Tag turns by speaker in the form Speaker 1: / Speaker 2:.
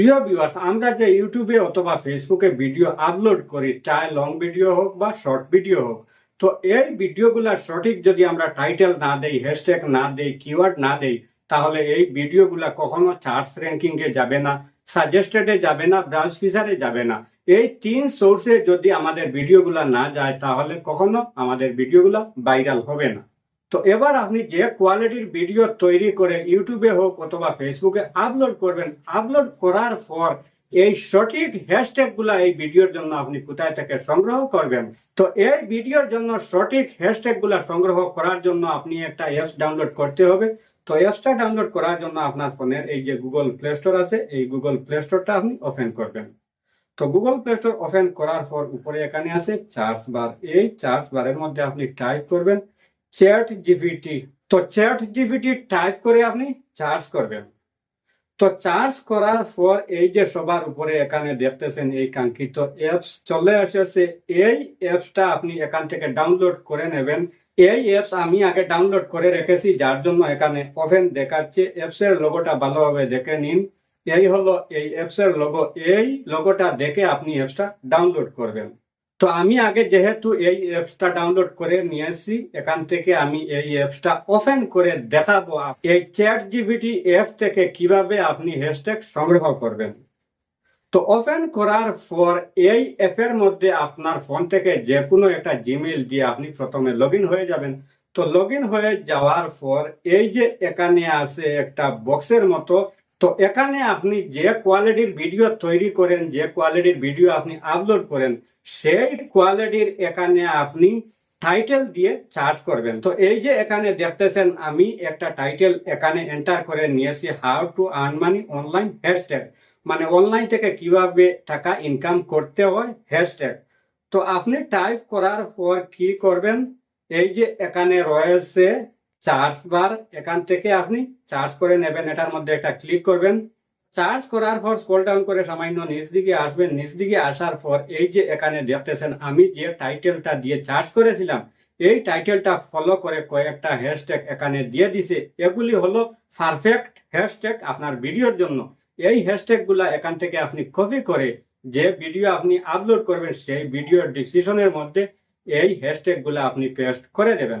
Speaker 1: প্রিয় ভিউয়ার্স আমরা যে ইউটিউবে অথবা ফেসবুকে ভিডিও আপলোড করি, চাই লং ভিডিও হোক বা শর্ট ভিডিও হোক, তো এই ভিডিওগুলা সঠিক যদি আমরা টাইটেল না দেই হ্যাশট্যাগ না দেই কিওয়ার্ড না দেই, তাহলে এই ভিডিওগুলা কখনো চার্জ র্যাঙ্কিং এ যাবে না সাজেস্টেডে যাবে না ব্রাউজ ফিচারে যাবে না। এই তিন সোর্সে যদি আমাদের ভিডিওগুলা না যায়, তাহলে কখনো আমাদের ভিডিওগুলা ভাইরাল হবে না। তো এবার আপনি যে কোয়ালিটির ভিডিও তৈরি করে ইউটিউবে হোক অথবা ফেসবুকে আপলোড করবেন, আপলোড করার পর এই সঠিক হ্যাশট্যাগগুলা এই ভিডিওর জন্য আপনি কোথায় থেকে সংগ্রহ করবেন? তো এই ভিডিওর জন্য সঠিক হ্যাশট্যাগগুলা সংগ্রহ করার জন্য আপনি একটা অ্যাপস ডাউনলোড করতে হবে। তো অ্যাপসটা ডাউনলোড করার জন্য আপনার ফোনের এই যে গুগল প্লে স্টোর আছে, এই গুগল প্লে স্টোরটা আপনি ওপেন করবেন। তো গুগল প্লে স্টোর ওপেন করার পর উপরে এখানে আছে চার্জ বার এই চার্জ বারের মধ্যে আপনি টাইপ করবেন। Chat GPT. তো চ্যাট জিপিটি টাইপ করে আপনি চার্জ করবেন। তো চার্জ করার পর এই যে সবার উপরে এখানে দেখতেছেন এই কাঙ্ক্ষিত অ্যাপস চলে এসেছে। এই অ্যাপসটা আপনি এখান থেকে ডাউনলোড করে নেবেন। এই অ্যাপস আমি আগে ডাউনলোড করে রেখেছি, যার জন্য এখানে ওভেন দেখাচ্ছে। অ্যাপস এর লোগোটা ভালোভাবে দেখে নিন। এই হলো এই অ্যাপস এর লোগো এই লোগোটা দেখে আপনি অ্যাপসটা ডাউনলোড করবেন। তো আমি আগে যেহেতু এই অ্যাপসটা ডাউনলোড করে নিয়েছি এখান থেকে আমি এই অ্যাপসটা ওপেন করে দেখাবো এই চ্যাট জিপিটি অ্যাপ থেকে কীভাবে আপনি হ্যাশট্যাগ সংগ্রহ করবেন। তো ওপেন করার পর এই অ্যাপের মধ্যে আপনার ফোন থেকে যে কোনো একটা জিমেইল দিয়ে আপনি প্রথমে লগ হয়ে যাবেন। তো লগ হয়ে যাওয়ার পর এই যে এখানে আছে একটা বক্সের মতো তো এখানে আপনি যে কোয়ালিটির ভিডিও তৈরি করেন, যে কোয়ালিটির ভিডিও আপনি আপলোড করেন, সেই কোয়ালিটির এখানে আপনি টাইটেল দিয়ে চার্জ করবেন। তো এই যে এখানে দেখতেছেন, আমি একটা টাইটেল এখানে এন্টার করে নিয়েছি how to earn money online hashtag মানে অনলাইন থেকে কীভাবে টাকা ইনকাম করতে হয় হ্যাশট্যাগ তো আপনি টাইপ করার পর কি করবেন, এই যে এখানে রয়েছে চার্জ বার, এখান থেকে আপনি চার্জ করে নেবেন। এটার মধ্যে একটা ক্লিক করবেন। চার্জ করার পর স্ক্রল ডাউন করে সামান্য নিচ দিকে আসবেন। নিচ দিকে আসার পর এই যে এখানে দেখতেছেন, আমি যে টাইটেলটা দিয়ে চার্জ করেছিলাম, এই টাইটেলটা ফলো করে কয়েকটা হ্যাশট্যাগ এখানে দিয়ে দিছে। এগুলি হলো পারফেক্ট হ্যাশট্যাগ আপনার ভিডিওর জন্য। এই হ্যাশট্যাগগুলা এখান থেকে আপনি কপি করে যে ভিডিও আপনি আপলোড করবেন, সেই ভিডিওর ডিসক্রিপশনের মধ্যে এই হ্যাশট্যাগগুলো আপনি পেস্ট করে দেবেন